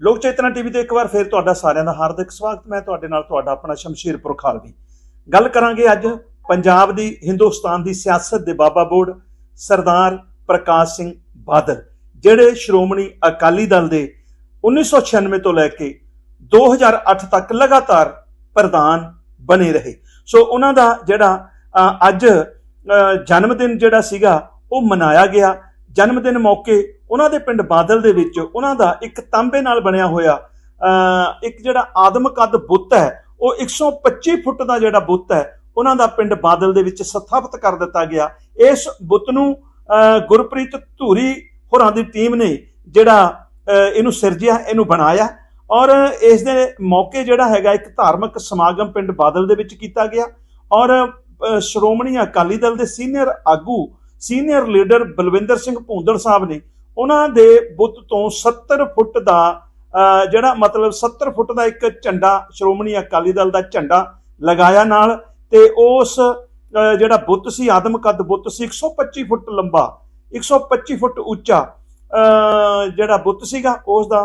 ਲੋਕ ਚੇਤਨਾ ਟੀਵੀ ਤੇ ਇੱਕ ਵਾਰ ਫਿਰ ਤੁਹਾਡਾ ਸਾਰਿਆਂ ਦਾ ਹਾਰਦਿਕ ਸਵਾਗਤ। ਮੈਂ ਤੁਹਾਡੇ ਨਾਲ ਤੁਹਾਡਾ ਆਪਣਾ ਸ਼ਮਸ਼ੀਰਪੁਰ ਖਾਲਵੀ ਗੱਲ ਕਰਾਂਗੇ ਅੱਜ ਪੰਜਾਬ ਦੀ ਹਿੰਦੁਸਤਾਨ ਦੀ ਸਿਆਸਤ ਦੇ ਬਾਬਾ ਬੋਰਡ ਸਰਦਾਰ ਪ੍ਰਕਾਸ਼ ਸਿੰਘ ਬਾਦਲ, ਜਿਹੜੇ ਸ਼੍ਰੋਮਣੀ ਅਕਾਲੀ ਦਲ ਦੇ 1996 ਤੋਂ ਲੈ ਕੇ 2008 ਤੱਕ ਲਗਾਤਾਰ ਪ੍ਰਧਾਨ ਬਣੇ ਰਹੇ। ਸੋ ਉਹਨਾਂ ਦਾ ਜਿਹੜਾ ਅੱਜ ਜਨਮ ਦਿਨ ਜਿਹੜਾ ਸੀਗਾ, ਉਹ ਮਨਾਇਆ ਗਿਆ। ਜਨਮ ਦਿਨ ਮੌਕੇ ਉਹਨਾਂ ਦੇ ਪਿੰਡ ਬਾਦਲ ਦੇ ਵਿੱਚ ਉਹਨਾਂ ਦਾ ਇੱਕ ਤਾਂਬੇ ਨਾਲ ਬਣਿਆ ਹੋਇਆ ਇੱਕ ਜਿਹੜਾ ਆਦਮ ਕੱਦ ਬੁੱਤ ਹੈ, ਉਹ 125 ਫੁੱਟ ਦਾ ਜਿਹੜਾ ਬੁੱਤ ਹੈ, ਉਹਨਾਂ ਦਾ ਪਿੰਡ ਬਾਦਲ ਦੇ ਵਿੱਚ ਸਥਾਪਿਤ ਕਰ ਦਿੱਤਾ ਗਿਆ। ਇਸ ਬੁੱਤ ਨੂੰ ਗੁਰਪ੍ਰੀਤ ਧੂਰੀ ਹੋਰਾਂ ਦੀ ਟੀਮ ਨੇ ਜਿਹੜਾ ਇਹਨੂੰ ਸਿਰਜਿਆ, ਇਹਨੂੰ ਬਣਾਇਆ ਔਰ ਇਸ ਦੇ ਮੌਕੇ ਜਿਹੜਾ ਹੈਗਾ ਇੱਕ ਧਾਰਮਿਕ ਸਮਾਗਮ ਪਿੰਡ ਬਾਦਲ ਦੇ ਵਿੱਚ ਕੀਤਾ ਗਿਆ ਔਰ ਸ਼੍ਰੋਮਣੀ ਅਕਾਲੀ ਦਲ ਦੇ ਸੀਨੀਅਰ ਆਗੂ ਸੀਨੀਅਰ ਲੀਡਰ ਬਲਵਿੰਦਰ ਸਿੰਘ ਭੂੰਦੜ ਸਾਹਿਬ ਨੇ ਉਹਨਾਂ ਦੇ ਬੁੱਤ ਤੋਂ 70 ਫੁੱਟ ਦਾ ਜਿਹੜਾ ਮਤਲਬ 70 ਫੁੱਟ ਦਾ ਇੱਕ ਝੰਡਾ, ਸ਼੍ਰੋਮਣੀ ਅਕਾਲੀ ਦਲ ਦਾ ਝੰਡਾ ਲਗਾਇਆ ਨਾਲ ਤੇ ਉਸ ਜਿਹੜਾ ਬੁੱਤ ਸੀ, ਆਦਮਕਦ ਬੁੱਤ ਸੀ 125 ਫੁੱਟ ਲੰਬਾ 125 ਫੁੱਟ ਉੱਚਾ ਜਿਹੜਾ ਬੁੱਤ ਸੀਗਾ ਉਸ ਦਾ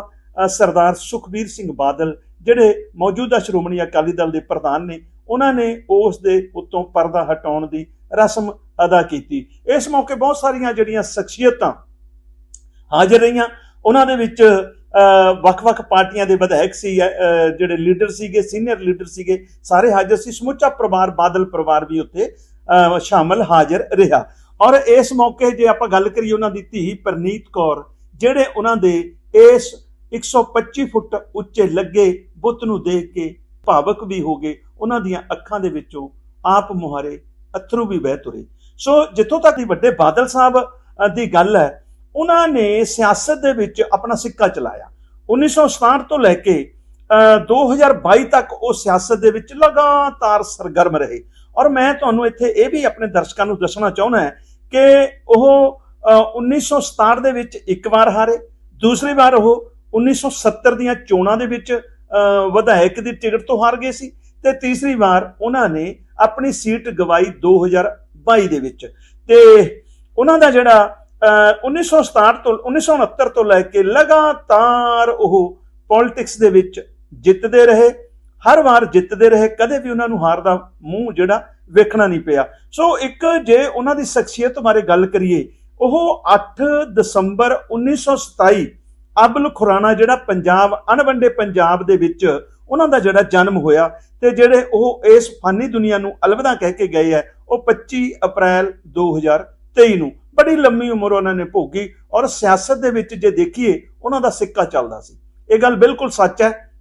ਸਰਦਾਰ ਸੁਖਬੀਰ ਸਿੰਘ ਬਾਦਲ, ਜਿਹੜੇ ਮੌਜੂਦਾ ਸ਼੍ਰੋਮਣੀ ਅਕਾਲੀ ਦਲ ਦੇ ਪ੍ਰਧਾਨ ਨੇ, ਉਹਨਾਂ ਨੇ ਉਸ ਦੇ ਉੱਤੋਂ ਪਰਦਾ ਹਟਾਉਣ ਦੀ ਰਸਮ ਅਦਾ ਕੀਤੀ। ਇਸ ਮੌਕੇ ਬਹੁਤ ਸਾਰੀਆਂ ਜਿਹੜੀਆਂ ਸ਼ਖਸੀਅਤਾਂ ਹਾਜ਼ਰ ਰਹੀਆਂ। ਉਹਨਾਂ ਦੇ ਵਿੱਚ ਅ, ਵੱਖ-ਵੱਖ ਪਾਰਟੀਆਂ ਦੇ ਵਿਧਾਇਕ ਸੀ ਜਿਹੜੇ ਲੀਡਰ ਸੀਗੇ ਸੀਨੀਅਰ ਲੀਡਰ ਸੀਗੇ ਸਾਰੇ ਹਾਜ਼ਰ ਸੀ। ਸਮੁੱਚਾ ਪਰਿਵਾਰ ਬਾਦਲ ਪਰਿਵਾਰ ਵੀ ਉੱਥੇ ਅ, ਸ਼ਾਮਲ ਹਾਜ਼ਰ ਰਿਹਾ। ਔਰ ਇਸ ਮੌਕੇ ਜੇ ਆਪਾਂ ਗੱਲ ਕਰੀਏ ਉਹਨਾਂ ਦੀ ਧੀ ਪ੍ਰਨੀਤ ਕੌਰ ਜਿਹੜੇ ਉਹਨਾਂ ਦੇ ਇਸ 125 ਫੁੱਟ ਉੱਚੇ ਲੱਗੇ ਬੁੱਤ ਨੂੰ ਦੇਖ ਕੇ ਭਾਵਕ ਵੀ ਹੋ ਗਏ। ਉਹਨਾਂ ਦੀਆਂ ਅੱਖਾਂ ਦੇ ਵਿੱਚੋਂ ਆਪ ਮੁਹਾਰੇ ਅਥਰੂ ਵੀ ਵਹਿ ਤੁਰੇ। ਸੋ ਜਿੱਥੋਂ ਤੱਕ ਦੀ ਵੱਡੇ ਬਾਦਲ ਸਾਹਿਬ ਦੀ ਗੱਲ ਹੈ ਉਹਨਾਂ ਨੇ ਸਿਆਸਤ ਦੇ ਵਿੱਚ ਆਪਣਾ ਸਿੱਕਾ ਚਲਾਇਆ। 1967 ਤੋਂ ਲੈ ਕੇ ਅ, 2022 ਤੱਕ ਉਹ ਸਿਆਸਤ ਦੇ ਵਿੱਚ ਲਗਾਤਾਰ ਸਰਗਰਮ ਰਹੇ। ਔਰ ਮੈਂ ਤੁਹਾਨੂੰ ਇੱਥੇ ਇਹ ਵੀ ਆਪਣੇ ਦਰਸ਼ਕਾਂ ਨੂੰ ਦੱਸਣਾ ਚਾਹੁੰਦਾ ਹਾਂ ਕਿ ਉਹ ਅ, 1967 ਦੇ ਵਿੱਚ ਇੱਕ ਵਾਰ ਹਾਰੇ ਦੂਸਰੀ ਵਾਰ ਉਹ 1970 ਦੀਆਂ ਚੋਣਾਂ ਦੇ ਵਿੱਚ ਵਿਧਾਇਕ ਦੀ ਟਿਕਟ ਤੋਂ ਹਾਰ ਗਏ ਸੀ ਤੇ ਤੀਸਰੀ ਵਾਰ ਉਹਨਾਂ ਨੇ ਆਪਣੀ ਸੀਟ ਗਵਾਈ 2022 ਦੇ ਵਿੱਚ। ਤੇ ਉਹਨਾਂ ਦਾ ਜਿਹੜਾ ਅ, 1967 ਤੋਂ 1969 ਤੋਂ ਲੈ ਕੇ ਲਗਾਤਾਰ ਉਹ ਪੋਲਿਟਿਕਸ ਦੇ ਵਿੱਚ ਜਿੱਤਦੇ ਰਹੇ। ਹਰ ਵਾਰ ਜਿੱਤਦੇ ਰਹੇ ਕਦੇ ਵੀ ਉਹਨਾਂ ਨੂੰ ਹਾਰ ਦਾ ਮੂੰਹ ਜਿਹੜਾ ਵੇਖਣਾ ਨਹੀਂ ਪਿਆ। ਸੋ ਇੱਕ ਜੇ ਉਹਨਾਂ ਦੀ ਸ਼ਖਸੀਅਤ ਬਾਰੇ ਗੱਲ ਕਰੀਏ ਉਹ 8 ਦਸੰਬਰ 1927 ਅਬਲ ਖੁਰਾਨਾ ਜਿਹੜਾ ਪੰਜਾਬ ਅਣਵੰਡੇ ਪੰਜਾਬ ਦੇ ਵਿੱਚ ਉਹਨਾਂ ਦਾ ਜਿਹੜਾ ਜਨਮ ਹੋਇਆ ਤੇ ਜਿਹੜੇ ਉਹ ਇਸ ਫਾਨੀ ਦੁਨੀਆ ਨੂੰ ਅਲਵਿਦਾ ਕਹਿ ਕੇ ਗਏ ਹੈ ਉਹ 25 ਅਪ੍ਰੈਲ 2023 ਨੂੰ। ਬੜੀ ਲੰਮੀ ਉਮਰ ਉਹਨਾਂ ਨੇ ਭੋਗੀ ਔਰ ਸਿਆਸਤ ਦੇ ਵਿੱਚ ਜੇ ਦੇਖੀਏ, ਉਹਨਾਂ ਦਾ ਸਿੱਕਾ ਚੱਲਦਾ ਸੀ। ਇਹ ਗੱਲ ਬਿਲਕੁਲ ਸੱਚ ਹੈ।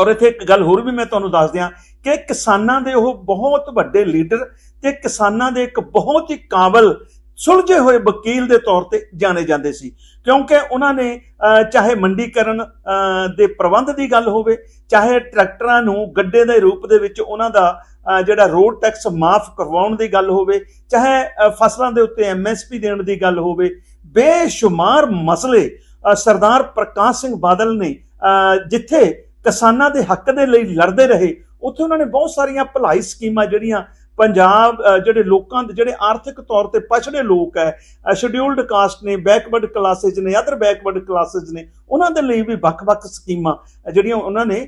ਔਰ ਇੱਥੇ ਇੱਕ ਗੱਲ ਹੋਰ ਵੀ ਮੈਂ ਤੁਹਾਨੂੰ ਦੱਸ ਦਿਆਂ ਕਿ ਕਿਸਾਨਾਂ ਦੇ ਉਹ ਬਹੁਤ ਵੱਡੇ ਲੀਡਰ ਤੇ ਕਿਸਾਨਾਂ ਦੇ ਇੱਕ ਬਹੁਤ ਹੀ ਕਾਬਲ ਸੁਲਝੇ ਹੋਏ ਵਕੀਲ ਦੇ ਤੌਰ ਤੇ ਜਾਣੇ ਜਾਂਦੇ ਸੀ। ਕਿਉਂਕਿ ਉਹਨਾਂ ਨੇ ਚਾਹੇ ਮੰਡੀਕਰਨ ਦੇ ਪ੍ਰਬੰਧ ਦੀ ਗੱਲ ਹੋਵੇ, ਚਾਹੇ ਟਰੈਕਟਰਾਂ ਨੂੰ ਗੱਡੇ ਦੇ ਰੂਪ ਦੇ ਵਿੱਚ ਉਹਨਾਂ ਦਾ ਜਿਹੜਾ ਰੋਡ ਟੈਕਸ ਮਾਫ ਕਰਵਾਉਣ ਦੀ ਗੱਲ ਹੋਵੇ, ਚਾਹੇ ਫਸਲਾਂ ਦੇ ਉੱਤੇ ਐਮਐਸਪੀ ਦੇਣ ਦੀ ਗੱਲ ਹੋਵੇ, ਬੇਸ਼ੁਮਾਰ ਮਸਲੇ ਸਰਦਾਰ ਪ੍ਰਕਾਸ਼ ਸਿੰਘ ਬਾਦਲ ਨੇ ਜਿੱਥੇ ਕਿਸਾਨਾਂ ਦੇ ਹੱਕ ਦੇ ਲਈ ਲੜਦੇ ਰਹੇ, ਉੱਥੇ ਉਹਨਾਂ ਨੇ ਬਹੁਤ ਸਾਰੀਆਂ ਭਲਾਈ ਸਕੀਮਾਂ ਜਿਹੜੀਆਂ ਪੰਜਾਬ ਜਿਹੜੇ ਲੋਕਾਂ ਦੇ, ਜਿਹੜੇ ਆਰਥਿਕ ਤੌਰ ਤੇ ਪਛੜੇ ਲੋਕ ਹੈ ਸ਼ਡਿਊਲਡ ਕਾਸਟ ਨੇ ਬੈਕਵਰਡ ਕਲਾਸਿਸ ਨੇ ਅਦਰ ਬੈਕਵਰਡ ਕਲਾਸਿਸ ਨੇ, ਉਹਨਾਂ ਦੇ ਲਈ ਵੀ ਵੱਖ-ਵੱਖ ਸਕੀਮਾਂ ਜਿਹੜੀਆਂ ਉਹਨਾਂ ਨੇ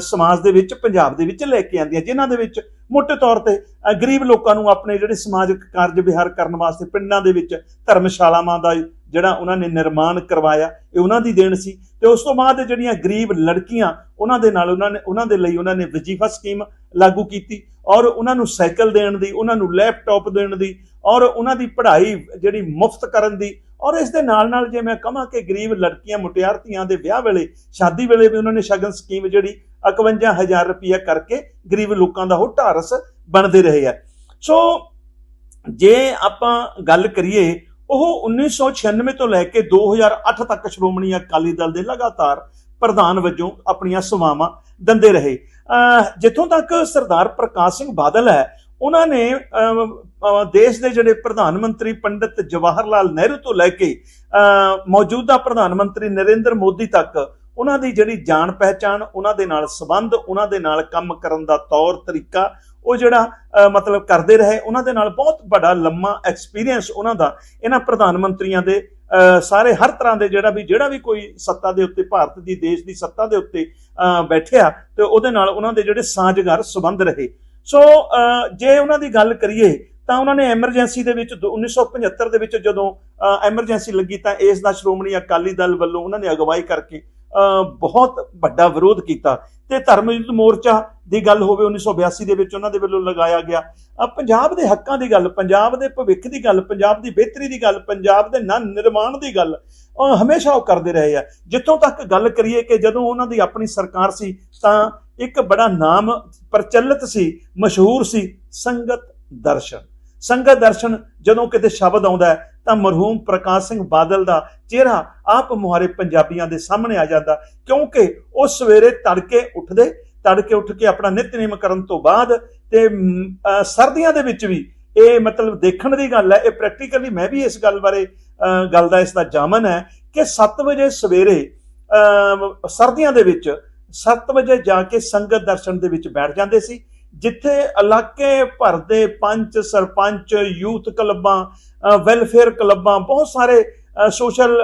ਸਮਾਜ ਦੇ ਵਿੱਚ, ਪੰਜਾਬ ਦੇ ਵਿੱਚ ਲੈ ਕੇ ਆਂਦੀਆਂ, ਜਿਨ੍ਹਾਂ ਦੇ ਵਿੱਚ ਮੋਟੇ ਤੌਰ ਤੇ ਗਰੀਬ ਲੋਕਾਂ ਨੂੰ ਆਪਣੇ ਜਿਹੜੇ ਸਮਾਜਿਕ ਕਾਰਜ ਵਿਹਾਰ ਕਰਨ ਵਾਸਤੇ ਪਿੰਡਾਂ ਦੇ ਵਿੱਚ ਧਰਮਸ਼ਾਲਾਵਾਂ ਦਾ ਜਿਹੜਾ ਉਹਨਾਂ ਨੇ ਨਿਰਮਾਣ ਕਰਵਾਇਆ, ਇਹ ਉਹਨਾਂ ਦੀ ਦੇਣ ਸੀ, ਤੇ ਉਸ ਤੋਂ ਬਾਅਦ ਜਿਹੜੀਆਂ ਗਰੀਬ ਲੜਕੀਆਂ, ਉਹਨਾਂ ਦੇ ਨਾਲ ਉਹਨਾਂ ਨੇ, ਉਹਨਾਂ ਦੇ ਲਈ ਉਹਨਾਂ ਨੇ ਵਜੀਫਾ ਸਕੀਮ ਲਾਗੂ ਕੀਤੀ ਔਰ ਉਹਨਾਂ ਨੂੰ ਸਾਈਕਲ ਦੇਣ ਦੀ, ਉਹਨਾਂ ਨੂੰ ਲੈਪਟਾਪ ਦੇਣ ਦੀ, ਔਰ ਉਹਨਾਂ ਦੀ ਪੜ੍ਹਾਈ ਜਿਹੜੀ ਮੁਫਤ ਕਰਨ ਦੀ, ਔਰ ਇਸ ਦੇ ਨਾਲ ਨਾਲ ਜੇ ਮੈਂ ਕਹਾਂ ਕਿ ਗਰੀਬ ਲੜਕੀਆਂ ਮੁਟਿਆਰਤੀਆਂ ਦੇ ਵਿਆਹ ਵੇਲੇ, ਸ਼ਾਦੀ ਵੇਲੇ ਵੀ ਉਹਨਾਂ ਨੇ ਸ਼ਗਨ ਸਕੀਮ ਜਿਹੜੀ 51000 ਰੁਪਇਆ ਕਰਕੇ ਗਰੀਬ ਲੋਕਾਂ ਦਾ ਉਹ ਢਾਰਸ ਬਣਦੇ ਰਹੇ ਆ। ਸੋ ਜੇ ਆਪਾਂ ਗੱਲ ਕਰੀਏ, ਉਹ 1996 ਤੋਂ ਲੈ ਕੇ 2008 ਤੱਕ ਸ਼੍ਰੋਮਣੀ ਅਕਾਲੀ ਦਲ ਦੇ ਲਗਾਤਾਰ ਪ੍ਰਧਾਨ ਵਜੋਂ ਆਪਣੀਆਂ ਸੇਵਾਵਾਂ ਦਿੰਦੇ ਰਹੇ। ਜਿੱਥੋਂ ਤੱਕ ਸਰਦਾਰ ਪ੍ਰਕਾਸ਼ ਸਿੰਘ ਬਾਦਲ ਹੈ, ਉਹਨਾਂ ਨੇ ਦੇਸ਼ ਦੇ ਜਿਹੜੇ ਪ੍ਰਧਾਨ ਮੰਤਰੀ ਪੰਡਿਤ ਜਵਾਹਰ ਲਾਲ ਨਹਿਰੂ ਤੋਂ ਲੈ ਕੇ ਮੌਜੂਦਾ ਪ੍ਰਧਾਨ ਮੰਤਰੀ ਨਰਿੰਦਰ ਮੋਦੀ ਤੱਕ, ਉਹਨਾਂ ਦੀ ਜਿਹੜੀ ਜਾਣ ਪਹਿਚਾਣ, ਉਹਨਾਂ ਦੇ ਨਾਲ ਸੰਬੰਧ, ਉਹਨਾਂ ਦੇ ਨਾਲ ਕੰਮ ਕਰਨ ਦਾ ਤੌਰ ਤਰੀਕਾ, ਉਹ ਜਿਹੜਾ ਮਤਲਬ ਕਰਦੇ ਰਹੇ, ਉਹਨਾਂ ਦੇ ਨਾਲ ਬਹੁਤ ਵੱਡਾ ਲੰਮਾ ਐਕਸਪੀਰੀਅੰਸ ਉਹਨਾਂ ਦਾ ਇਹਨਾਂ ਪ੍ਰਧਾਨ ਮੰਤਰੀਆਂ ਦੇ ਸਾਰੇ ਹਰ ਤਰ੍ਹਾਂ ਦੇ ਜਿਹੜਾ ਵੀ ਜਿਹੜਾ ਵੀ ਕੋਈ ਸੱਤਾ ਦੇ ਉੱਤੇ, ਭਾਰਤ ਦੀ, ਦੇਸ਼ ਦੀ ਸੱਤਾ ਦੇ ਉੱਤੇ ਬੈਠਿਆ, ਤੇ ਉਹਦੇ ਨਾਲ ਉਹਨਾਂ ਦੇ ਜਿਹੜੇ ਸਾਂਝਗਰ ਸਬੰਧ ਰਹੇ। ਸੋ ਜੇ ਉਹਨਾਂ ਦੀ ਗੱਲ ਕਰੀਏ, ਤਾਂ ਉਹਨਾਂ ਨੇ ਐਮਰਜੈਂਸੀ ਦੇ ਵਿੱਚ ਦੋ- 1975 ਦੇ ਵਿੱਚ ਜਦੋਂ ਐਮਰਜੈਂਸੀ ਲੱਗੀ ਤਾਂ ਇਸ ਦਾ ਸ਼੍ਰੋਮਣੀ ਅਕਾਲੀ ਦਲ ਵੱਲੋਂ ਉਹਨਾਂ ਨੇ ਅਗਵਾਈ ਕਰਕੇ ਬਹੁਤ ਵੱਡਾ ਵਿਰੋਧ ਕੀਤਾ। ਤੇ ਧਰਮ ਯੁੱਧ ਮੋਰਚਾ ਦੀ ਗੱਲ ਹੋਵੇ 1982 ਦੇ ਵਿੱਚ ਉਹਨਾਂ ਦੇ ਵੱਲੋਂ ਲਗਾਇਆ ਗਿਆ। ਪੰਜਾਬ ਦੇ ਹੱਕਾਂ ਦੀ ਗੱਲ, ਪੰਜਾਬ ਦੇ ਭਵਿੱਖ ਦੀ ਗੱਲ, ਪੰਜਾਬ ਦੀ ਬਿਹਤਰੀ ਦੀ ਗੱਲ, ਪੰਜਾਬ ਦੇ ਨਵ ਨਿਰਮਾਣ ਦੀ ਗੱਲ ਹਮੇਸ਼ਾ ਉਹ ਕਰਦੇ ਰਹੇ ਆ। ਜਿੱਥੋਂ ਤੱਕ ਗੱਲ ਕਰੀਏ ਕਿ ਜਦੋਂ ਉਹਨਾਂ ਦੀ ਆਪਣੀ ਸਰਕਾਰ ਸੀ, ਤਾਂ ਇੱਕ ਬੜਾ ਨਾਮ ਪ੍ਰਚਲਿਤ ਸੀ, ਮਸ਼ਹੂਰ ਸੀ, ਸੰਗਤ ਦਰਸ਼ਨ। ਸੰਗਤ ਦਰਸ਼ਨ ਜਦੋਂ ਕਿਤੇ ਸ਼ਬਦ ਆਉਂਦਾ ਤਾਂ ਮਰਹੂਮ ਪ੍ਰਕਾਸ਼ ਸਿੰਘ ਬਾਦਲ ਦਾ ਚਿਹਰਾ ਆਪ ਮੁਹਾਰੇ ਪੰਜਾਬੀਆਂ ਦੇ ਸਾਹਮਣੇ ਆ ਜਾਂਦਾ, ਕਿਉਂਕਿ ਉਹ ਸਵੇਰੇ ਤੜਕੇ ਉੱਠਦੇ, ਤੜਕੇ ਉੱਠ ਕੇ ਆਪਣਾ ਨਿਤਨੇਮ ਕਰਨ ਤੋਂ ਬਾਅਦ ਤੇ ਸਰਦੀਆਂ ਦੇ ਵਿੱਚ ਵੀ ਇਹ ਮਤਲਬ ਦੇਖਣ ਦੀ ਗੱਲ ਹੈ, ਇਹ ਪ੍ਰੈਕਟੀਕਲੀ ਮੈਂ ਵੀ ਇਸ ਗੱਲ ਬਾਰੇ ਗੱਲ ਦਾ ਇਸ ਦਾ ਜਾਮਨ ਹੈ ਕਿ 7 ਵਜੇ ਸਵੇਰੇ ਸਰਦੀਆਂ ਦੇ ਵਿੱਚ 7 ਵਜੇ ਜਾ ਕੇ ਸੰਗਤ ਦਰਸ਼ਨ ਦੇ ਵਿੱਚ ਬੈਠ ਜਾਂਦੇ ਸੀ ਜਿੱਥੇ ਇਲਾਕੇ ਭਰ ਦੇ ਪੰਚ, ਸਰਪੰਚ, ਯੂਥ ਕਲੱਬਾਂ ਵੈਲਫੇਅਰ ਕਲੱਬਾਂ, ਬਹੁਤ ਸਾਰੇ ਸੋਸ਼ਲ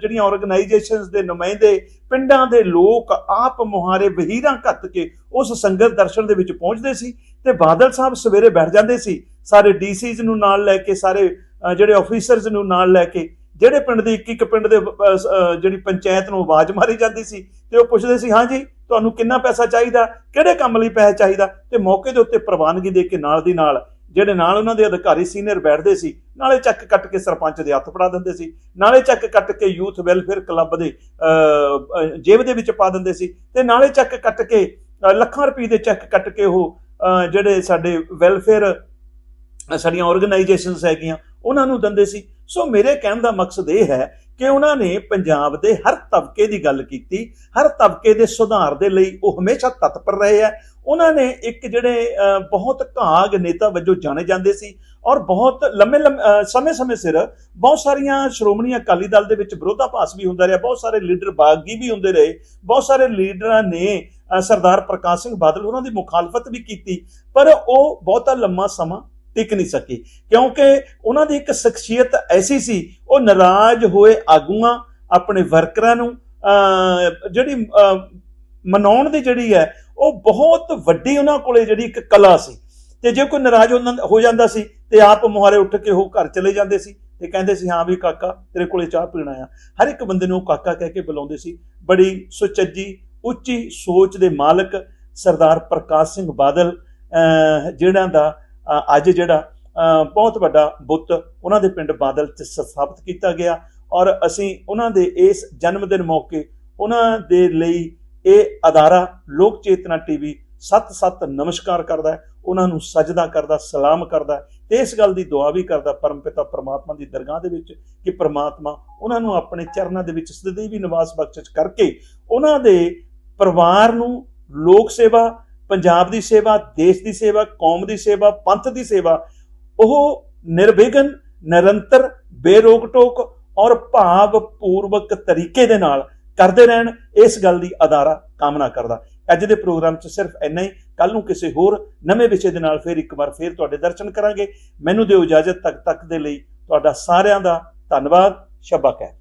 ਜਿਹੜੀਆਂ ਆਰਗੇਨਾਈਜੇਸ਼ਨਸ ਦੇ ਨੁਮਾਇੰਦੇ, ਪਿੰਡਾਂ ਦੇ ਲੋਕ ਆਪ ਮੁਹਾਰੇ ਵਹੀਰਾਂ ਘੱਤ ਕੇ ਉਸ ਸੰਗਤ ਦਰਸ਼ਨ ਦੇ ਵਿੱਚ ਪਹੁੰਚਦੇ ਸੀ ਤੇ ਬਾਦਲ ਸਾਹਿਬ ਸਵੇਰੇ ਬੈਠ ਜਾਂਦੇ ਸੀ। ਸਾਰੇ ਡੀਸੀਜ਼ ਨੂੰ ਨਾਲ ਲੈ ਕੇ, ਸਾਰੇ ਜਿਹੜੇ ਆਫੀਸਰਸ ਨੂੰ ਨਾਲ ਲੈ ਕੇ, ਜਿਹੜੇ ਪਿੰਡ ਦੇ ਇੱਕ ਇੱਕ ਪਿੰਡ ਦੇ ਜਿਹੜੀ ਪੰਚਾਇਤ ਨੂੰ ਆਵਾਜ਼ ਮਾਰੀ ਜਾਂਦੀ ਸੀ ਤੇ ਉਹ ਪੁੱਛਦੇ ਸੀ, ਹਾਂਜੀ ਤੁਹਾਨੂੰ ਕਿੰਨਾ ਪੈਸਾ ਚਾਹੀਦਾ, ਕਿਹੜੇ ਕੰਮ ਲਈ ਪੈਸਾ ਚਾਹੀਦਾ? ਤੇ ਮੌਕੇ ਦੇ ਉੱਤੇ ਪ੍ਰਵਾਨਗੀ ਦੇ ਕੇ ਨਾਲ ਦੀ ਨਾਲ, ਜਿਹੜੇ ਨਾਲ ਉਹਨਾਂ ਦੇ ਅਧਿਕਾਰੀ ਸੀਨੀਅਰ ਬੈਠਦੇ ਸੀ, ਨਾਲੇ ਚੱਕ ਕੱਟ ਕੇ ਸਰਪੰਚ ਦੇ ਹੱਥ ਫੜਾ ਦਿੰਦੇ ਸੀ, ਨਾਲੇ ਚੱਕ ਕੱਟ ਕੇ ਯੂਥ ਵੈਲਫੇਅਰ ਕਲੱਬ ਦੇ ਜੇਬ ਦੇ ਵਿੱਚ ਪਾ ਦਿੰਦੇ ਸੀ, ਤੇ ਨਾਲੇ ਚੱਕ ਕੱਟ ਕੇ ਲੱਖਾਂ ਰੁਪਏ ਦੇ ਚੈੱਕ ਕੱਟ ਕੇ ਉਹ ਜਿਹੜੇ ਸਾਡੇ ਵੈਲਫੇਅਰ ਸਾਡੀਆਂ ਆਰਗੇਨਾਈਜੇਸ਼ਨਸ ਹੈਗੀਆਂ, ਉਹਨਾਂ ਨੂੰ ਦਿੰਦੇ ਸੀ। ਸੋ ਮੇਰੇ ਕਹਿਣ ਦਾ ਮਕਸਦ ਇਹ ਹੈ ਕਿ ਉਹਨਾਂ ਨੇ ਪੰਜਾਬ ਦੇ ਹਰ ਤਬਕੇ ਦੀ ਗੱਲ ਕੀਤੀ, ਹਰ ਤਬਕੇ ਦੇ ਸੁਧਾਰ ਦੇ ਲਈ ਉਹ ਹਮੇਸ਼ਾ ਤਤਪਰ ਰਹੇ ਆ ਉਹਨਾਂ ਨੇ ਇੱਕ ਜਿਹੜੇ ਬਹੁਤ ਘਾਗ ਨੇਤਾ ਵਜੋਂ ਜਾਣੇ ਜਾਂਦੇ ਸੀ ਔਰ ਬਹੁਤ ਲੰਮੇ ਸਮੇਂ-ਸਮੇਂ ਸਿਰ ਬਹੁਤ ਸਾਰੀਆਂ ਸ਼੍ਰੋਮਣੀ ਅਕਾਲੀ ਦਲ ਦੇ ਵਿੱਚ ਵਿਰੋਧਾਭਾਸ ਵੀ ਹੁੰਦਾ ਰਿਹਾ, ਬਹੁਤ ਸਾਰੇ ਲੀਡਰ ਬਾਗੀ ਵੀ ਹੁੰਦੇ ਰਹੇ, ਬਹੁਤ ਸਾਰੇ ਲੀਡਰਾਂ ਨੇ ਸਰਦਾਰ ਪ੍ਰਕਾਸ਼ ਸਿੰਘ ਬਾਦਲ, ਉਹਨਾਂ ਦੀ ਮੁਖਾਲਫਤ ਵੀ ਕੀਤੀ। ਪਰ ਉਹ ਬਹੁਤਾ ਲੰਮਾ ਸਮਾਂ ਟਿਕ ਨਹੀਂ ਸਕੀ। ਕਿਉਂਕਿ ਉਹਨਾਂ ਦੀ ਇੱਕ ਸ਼ਖਸੀਅਤ ਐਸੀ ਸੀ ਉਹ ਨਾਰਾਜ਼ ਹੋਏ ਆਗੂਆਂ ਆਪਣੇ ਵਰਕਰਾਂ ਨੂੰ ਜਿਹੜੀ ਮਨਾਉਣ ਦੀ ਜਿਹੜੀ ਹੈ ਉਹ ਬਹੁਤ ਵੱਡੀ ਉਹਨਾਂ ਕੋਲੇ ਜਿਹੜੀ ਇੱਕ ਕਲਾ ਸੀ। ਤੇ ਜੇ ਕੋਈ ਨਾਰਾਜ਼ ਹੁੰਦਾ- ਹੋ ਜਾਂਦਾ ਸੀ ਤੇ ਆਪ ਮੁਹਾਰੇ ਉੱਠ ਕੇ ਉਹ ਘਰ ਚਲੇ ਜਾਂਦੇ ਸੀ ਤੇ ਕਹਿੰਦੇ ਸੀ ਹਾਂ ਵੀ ਕਾਕਾ ਤੇਰੇ ਕੋਲੇ ਚਾਹ ਪੀਣਾ ਆ ਹਰ ਇੱਕ ਬੰਦੇ ਨੂੰ ਉਹ ਕਾਕਾ ਕਹਿ ਕੇ ਬੁਲਾਉਂਦੇ ਸੀ। ਬੜੀ ਸੁਚੱਜੀ ਉੱਚੀ ਸੋਚ ਦੇ ਮਾਲਕ ਸਰਦਾਰ ਪ੍ਰਕਾਸ਼ ਸਿੰਘ ਬਾਦਲ ਅਹ, ਜਿਹੜਾ ਦਾ ਅੱਜ ਜਿਹੜਾ ਬਹੁਤ ਵੱਡਾ ਬੁੱਤ ਉਹਨਾਂ ਦੇ ਪਿੰਡ ਬਾਦਲ ਚ ਸਥਾਪਿਤ ਕੀਤਾ ਗਿਆ ਔਰ ਅਸੀਂ ਉਹਨਾਂ ਦੇ ਇਸ ਜਨਮ ਦਿਨ ਮੌਕੇ ਉਹਨਾਂ ਦੇ ਲਈ ਇਹ ਅਦਾਰਾ ਲੋਕ ਚੇਤਨਾ ਟੀਵੀ ਸੱਤ ਸੱਤ ਨਮਸਕਾਰ ਕਰਦਾ ਹੈ, ਉਹਨਾਂ ਨੂੰ ਸਜਦਾ ਕਰਦਾ, ਸਲਾਮ ਕਰਦਾ ਹੈ ਤੇ ਇਸ ਗੱਲ ਦੀ ਦੁਆ ਵੀ ਕਰਦਾ ਪਰਮਪਿਤਾ ਪਰਮਾਤਮਾ ਦੀ ਦਰਗਾਹ ਦੇ ਵਿੱਚ ਕਿ ਪਰਮਾਤਮਾ ਉਹਨਾਂ ਨੂੰ ਆਪਣੇ ਚਰਨਾਂ ਦੇ ਵਿੱਚ ਸदैव ਨਿਵਾਸ ਬਖਸ਼ਿਸ਼ ਕਰਕੇ ਉਹਨਾਂ ਦੇ ਪਰਿਵਾਰ ਨੂੰ ਲੋਕ ਸੇਵਾ ਪੰਜਾਬ ਦੀ ਸੇਵਾ, ਦੇਸ਼ ਦੀ ਸੇਵਾ, ਕੌਮ ਦੀ ਸੇਵਾ, ਪੰਥ ਦੀ ਸੇਵਾ, ਉਹ ਨਿਰਵਿਘਨ, ਨਿਰੰਤਰ ਬੇਰੋਕ ਟੋਕ ਔਰ ਭਾਵ ਪੂਰਵਕ ਤਰੀਕੇ ਦੇ ਨਾਲ ਕਰਦੇ ਰਹਿਣ, ਇਸ ਗੱਲ ਦੀ ਅਦਾਰਾ ਕਾਮਨਾ ਕਰਦਾ। ਅੱਜ ਦੇ ਪ੍ਰੋਗਰਾਮ 'ਚ ਸਿਰਫ ਇੰਨਾ ਹੀ। ਕੱਲ ਨੂੰ ਕਿਸੇ ਹੋਰ ਨਵੇਂ ਵਿਸ਼ੇ ਦੇ ਨਾਲ ਫੇਰ ਇੱਕ ਵਾਰ ਫੇਰ ਤੁਹਾਡੇ ਦਰਸ਼ਨ ਕਰਾਂਗੇ। ਮੈਨੂੰ ਦਿਓ ਇਜਾਜ਼ਤ। ਤੱਕ ਤੱਕ ਦੇ ਲਈ ਤੁਹਾਡਾ ਸਾਰਿਆਂ ਦਾ ਧੰਨਵਾਦ। ਸ਼ਬਾ ਕਹਿ